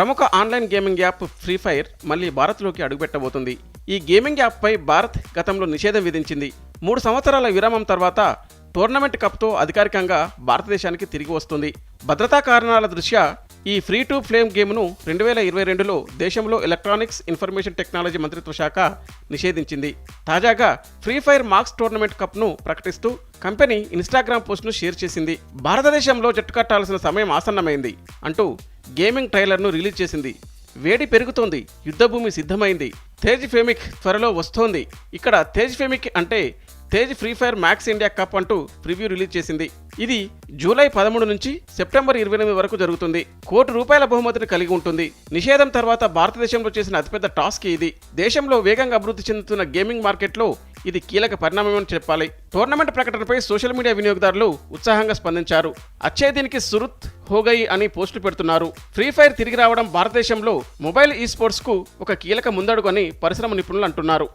ప్రముఖ online gaming app free fire మళ్ళీ భారత్లోకి అడుగుపెట్టబోతుంది. ఈ గేమింగ్ యాప్పై భారత్ గతంలో నిషేధం విధించింది. మూడు సంవత్సరాల విరామం తర్వాత టోర్నమెంట్ కప్తో అధికారికంగా భారతదేశానికి తిరిగి వస్తుంది. భద్రతా కారణాల దృష్ట్యా ఈ ఫ్రీ టు ఫ్లేమ్ గేమ్ను రెండు వేల ఇరవై రెండులో దేశంలో ఎలక్ట్రానిక్స్ ఇన్ఫర్మేషన్ టెక్నాలజీ మంత్రిత్వ శాఖ నిషేధించింది. తాజాగా ఫ్రీ ఫైర్ మార్క్స్ టోర్నమెంట్ కప్ను ప్రకటిస్తూ కంపెనీ ఇన్స్టాగ్రామ్ పోస్ట్ను షేర్ చేసింది. భారతదేశంలో జట్టు కట్టాల్సిన సమయం ఆసన్నమైంది అంటూ గేమింగ్ ట్రైలర్ను రిలీజ్ చేసింది. వేడి పెరుగుతోంది. యుద్ధభూమి సిద్ధమైంది. తేజ్ ఫెమిక్ త్వరలో వస్తోంది. ఇక్కడ తేజ్ ఫెమిక్ అంటే Tej free fire max India cup అంటూ ప్రివ్యూ రిలీజ్ చేసింది. ఇది జూలై పదమూడు నుంచి సెప్టెంబర్ ఇరవై ఎనిమిది వరకు జరుగుతుంది. కోటి రూపాయల బహుమతిని కలిగి ఉంటుంది. నిషేధం తర్వాత భారతదేశంలో చేసిన అతిపెద్ద టాస్క్ ఇది. దేశంలో వేగంగా అభివృద్ధి చెందుతున్న గేమింగ్ మార్కెట్లో ఇది కీలక పరిణామమని చెప్పాలి. టోర్నమెంట్ ప్రకటనపై సోషల్ మీడియా వినియోగదారులు ఉత్సాహంగా స్పందించారు. అచ్చే దీనికి సురుత్ హోగయి అని పోస్టులు పెడుతున్నారు. ఫ్రీ ఫైర్ తిరిగి రావడం భారతదేశంలో మొబైల్ ఈ స్పోర్ట్స్కు ఒక కీలక ముందడుగు అని పరిశ్రమ నిపుణులు అంటున్నారు.